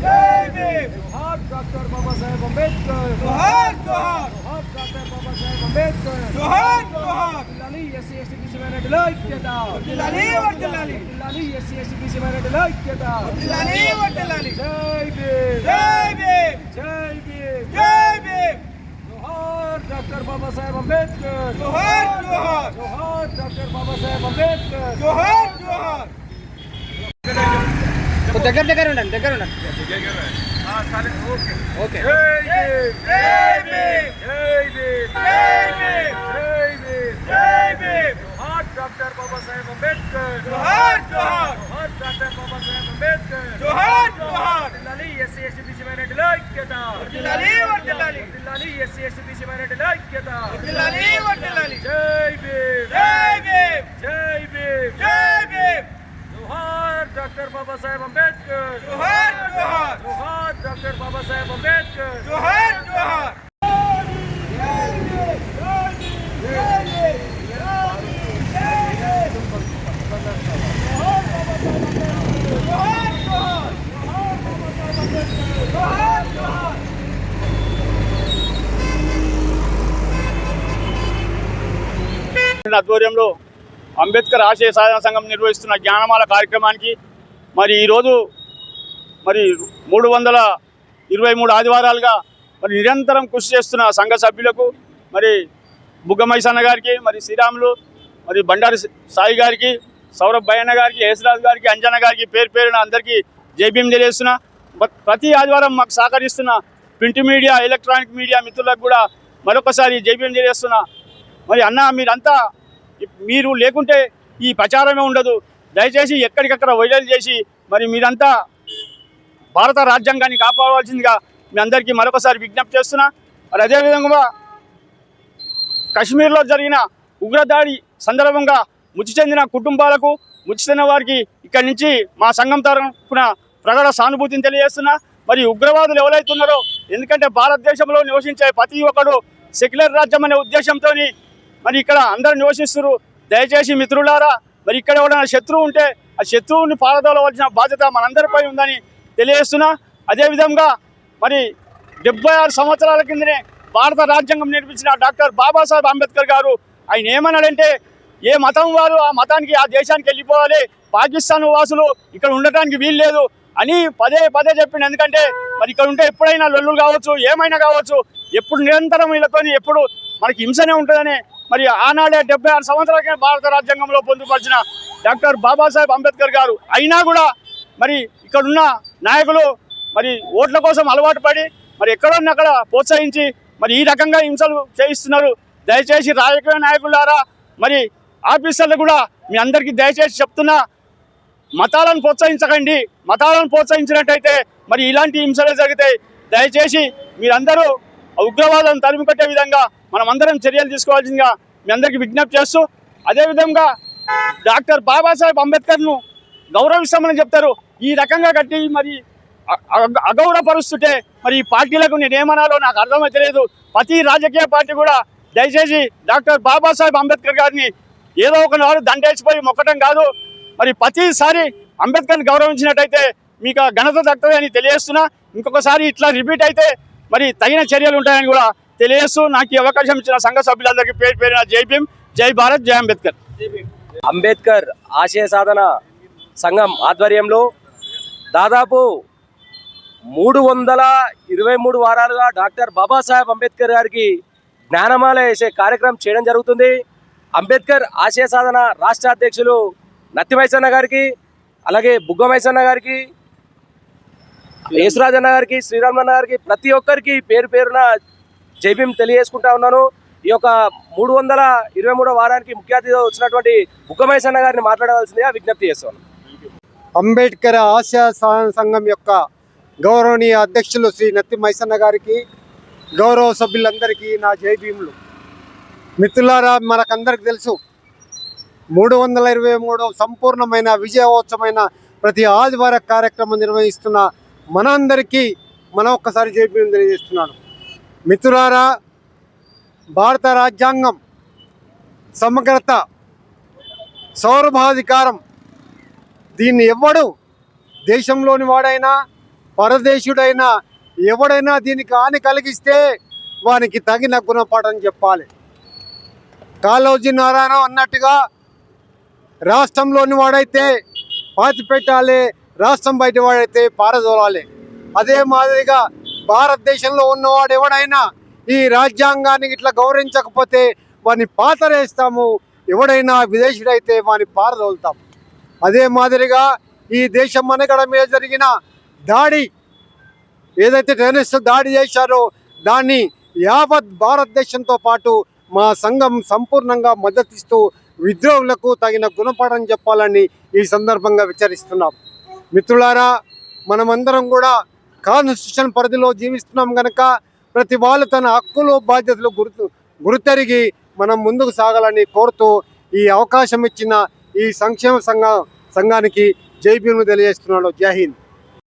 David! Hard Dr. Baba Sahib Hard, hard! Doctor Babasaheb Ambedkar జోహార్ జోహార్ జిల్లాని SC ST BC మైనార్టీల ఐక్యత వర్ధిల్లాలి, వర్ధిల్లాలి. జిల్లాని ఎస్సీ ఎస్టీ బీసీ మైనార్టీల ఐక్యత వర్ధిల్లాలి, వర్ధిల్లాలి. జై భీమ్ జై భీమ్ జై భీమ్ జై భీమ్ జోహార్ డాక్టర్ బాబాసాహెబ్ అంబేద్కర్ జోహార్ జోహార్ జోహార్ డాక్టర్ బాబాసాహెబ్ అంబేద్కర్ జోహార్ జోహార్ దగ్గర దగ్గర ఉండండి దగ్గర ఉండండి ఓకే. డాక్టర్ బాబాసాహెబ్ అంబేద్కర్ జోహార్ జోహార్ డాక్టర్ బాబాసాహెబ్ అంబేద్కర్ జోహార్ జోహార్ జిల్లాని ఎస్సీ ఎస్టీ బీసీ మైనార్టీల ఐక్యత వర్ధిల్లాలి, వర్ధిల్లాలి. జిల్లాని ఎస్సీ ఎస్టీ బీసీ మైనార్టీల ఐక్యత వర్ధిల్లాలి, వర్ధిల్లాలి. జై భీమ్. జై భీమ్. జై భీమ్. జై భీమ్. జోహార్ డాక్టర్ బాబాసాహెబ్ అంబేద్కర్. జోహార్ జోహార్. బాబాసాహెబ్ అంబేద్కర్ జోహార్ జోహార్ ఆధ్వర్యంలో అంబేద్కర్ ఆశయ సాధన సంఘం నిర్వహిస్తున్న జ్ఞానమాల కార్యక్రమానికి మరి ఈరోజు మరి మూడు వందల ఇరవై మూడు ఆదివారాలుగా మరి నిరంతరం కృషి చేస్తున్న సంఘ సభ్యులకు మరి బుగ్గమైసన్న గారికి మరి శ్రీరాములు మరి బండారి సాయి గారికి సౌరభ్ భయన్న గారికి యేసరాజు గారికి అంజన గారికి పేరు పేరున అందరికీ జైభీం తెలియజేస్తున్నా. ప్రతి ఆదివారం మాకు సహకరిస్తున్న ప్రింట్ మీడియా ఎలక్ట్రానిక్ మీడియా మిత్రులకు కూడా మరొకసారి జైభీం తెలియజేస్తున్నా. మరి అన్న మీరంతా మీరు లేకుంటే ఈ ప్రచారమే ఉండదు. దయచేసి ఎక్కడికక్కడ వైరల్ చేసి మరి మీరంతా భారత రాజ్యాంగాన్ని కాపాడవలసిందిగా మీ అందరికీ మరొకసారి విజ్ఞప్తి చేస్తున్నా. మరి అదేవిధంగా కశ్మీర్లో జరిగిన ఉగ్రదాడి సందర్భంగా మృతి చెందిన కుటుంబాలకు మృతి చెందిన వారికి ఇక్కడి నుంచి మా సంఘం తరఫున ప్రగాఢ సానుభూతిని తెలియజేస్తున్నా. మరి ఉగ్రవాదులు ఎవరైతున్నారో ఎందుకంటే భారతదేశంలో నివసించే ప్రతి ఒక్కడు సెక్యులర్ రాజ్యం అనే ఉద్దేశంతో మరి ఇక్కడ అందరూ నివసిస్తున్నారు. దయచేసి మిత్రులారా మరి ఇక్కడ ఎవరైనా శత్రువు ఉంటే ఆ శత్రువుని పారదోలవలసిన బాధ్యత మనందరిపై ఉందని తెలియజేస్తున్నా. అదేవిధంగా మరి డెబ్బై ఆరు సంవత్సరాల కిందనే భారత రాజ్యాంగం నిర్మించిన డాక్టర్ బాబాసాహెబ్ అంబేద్కర్ గారు ఆయన ఏమన్నాడంటే ఏ మతం వారు ఆ మతానికి ఆ దేశానికి వెళ్ళిపోవాలి పాకిస్తాన్ వాసులు ఇక్కడ ఉండటానికి వీలు లేదు అని పదే పదే చెప్పిండు. ఎందుకంటే మరి ఇక్కడ ఉంటే ఎప్పుడైనా లొల్లులు కావచ్చు ఏమైనా కావచ్చు ఎప్పుడు నిరంతరం వీళ్ళతోని ఎప్పుడు మనకి హింసనే ఉంటుందని మరి ఆనాడే డెబ్బై ఆరు సంవత్సరాలకే భారత రాజ్యాంగంలో పొందుపరిచిన డాక్టర్ బాబాసాహెబ్ అంబేద్కర్ గారు. అయినా కూడా మరి ఇక్కడున్న నాయకులు మరి ఓట్ల కోసం అలవాటు పడి మరి ఎక్కడన్నా అక్కడ ప్రోత్సహించి మరి ఈ రకంగా హింసలు చేయిస్తున్నారు. దయచేసి రాజకీయ నాయకులారా మరి ఆఫీసర్లు కూడా మీ అందరికీ దయచేసి చెప్తున్నా మతాలను ప్రోత్సహించకండి. మతాలను ప్రోత్సహించినట్టయితే మరి ఇలాంటి హింసలు జరుగుతాయి దయచేసి మీరందరూ ఉగ్రవాదం తరిమి కట్టే విధంగా మనం అందరం చర్యలు తీసుకోవాల్సిందిగా మీ అందరికీ విజ్ఞప్తి చేస్తూ అదేవిధంగా డాక్టర్ బాబాసాహెబ్ అంబేద్కర్ను గౌరవిస్తామని చెప్తారు. ఈ రకంగా కట్టి మరి అ- అ- అగౌరవపరుస్తుంటే మరి ఈ పార్టీలకు నేను నాకు అర్థమవుతలేదు ప్రతి రాజకీయ పార్టీ కూడా దయచేసి డాక్టర్ బాబాసాహెబ్ అంబేద్కర్ గారిని ఏదో ఒక నాడు దండేసిపోయి మొక్కటం కాదు. మరి ప్రతిసారి అంబేద్కర్ని గౌరవించినట్టయితే మీకు ఘనత దక్కుతుంది అని తెలియజేస్తున్నా. ఇంకొకసారి ఇట్లా రిపీట్ అయితే మరి తగిన చర్యలు ఉంటాయని కూడా తెలియజేస్తూ నాకు ఈ అవకాశం ఇచ్చిన సంఘ సభ్యులందరికీ పేరు పేరిన జై భీమ్ జై భారత్ జై అంబేద్కర్. అంబేద్కర్ ఆశయ సాధన సంఘం ఆధ్వర్యంలో దాదాపు మూడు వందల ఇరవై మూడు వారాలుగా డాక్టర్ బాబాసాహెబ్ అంబేద్కర్ గారికి జ్ఞానమాల వేసే కార్యక్రమం చేయడం జరుగుతుంది. అంబేద్కర్ ఆశయ సాధన రాష్ట్ర అధ్యక్షులు నత్తివైసన్న గారికి అలాగే బుగ్గమైసన్న గారికి యేసురాజన్న గారికి శ్రీరామన్న గారికి ప్రతి ఒక్కరికి పేరు పేరున జైభీం తెలియజేసుకుంటా ఉన్నాను. ఈ యొక్క మూడు వందల ఇరవై మూడో వారానికి ముఖ్య అతిథిగా వచ్చినటువంటి బుగ్గమైసన్న గారిని మాట్లాడవలసిందిగా విజ్ఞప్తి చేస్తాను అంబేద్కర్ ఆసియా సంఘం యొక్క గౌరవనీయ అధ్యక్షులు శ్రీ నత్తి మైసన్న గారికి గౌరవ సభ్యులందరికీ నా జై భీములు. మిత్రులారా మనకందరికి తెలుసు మూడు వందల ఇరవై మూడు సంపూర్ణమైన విజయోత్సవమైన ప్రతి ఆదివార కార్యక్రమం నిర్వహిస్తున్న మనందరికీ మనం ఒక్కసారి జైపీఎం తెలియజేస్తున్నాను. మిత్రులారా భారత రాజ్యాంగం సమగ్రత సౌరభాధికారం దీన్ని ఎవ్వడు దేశంలోని వాడైనా పరదేశుడైనా ఎవడైనా దీనికి హాని కలిగిస్తే వానికి తగిన గుణపాఠం చెప్పాలి. కాళోజీ నారాయణ అన్నట్టుగా రాష్ట్రంలోని వాడైతే పాతి పెట్టాలి రాష్ట్రం బయట వాడైతే పారదోలాలి. అదే మాదిరిగా భారతదేశంలో ఉన్నవాడు ఎవడైనా ఈ రాజ్యాంగాన్ని ఇట్లా గౌరవించకపోతే వాడిని పాతరేస్తాము ఎవడైనా విదేశీయుడైతే వాడిని పారదోలుతాము. అదే మాదిరిగా ఈ దేశం మనగడ మీద జరిగిన దాడి ఏదైతే టెర్రరిస్ట్ దాడి చేశారో దాన్ని యావత్ భారతదేశంతో పాటు మా సంఘం సంపూర్ణంగా మద్దతిస్తూ విద్రోహులకు తగిన గుణపాఠం చెప్పాలని ఈ సందర్భంగా విచారిస్తున్నాం. మిత్రులారా మనమందరం కూడా కాన్స్టిట్యూషన్ పరిధిలో జీవిస్తున్నాం కనుక ప్రతి వాళ్ళు తన హక్కులు బాధ్యతలు గుర్తు గుర్తెరిగి మనం ముందుకు సాగాలని కోరుతూ ఈ అవకాశం ఇచ్చిన ఈ సంక్షేమ సంఘ సంఘానికి జై భీములు తెలియజేస్తున్నాడు. జై హింద్.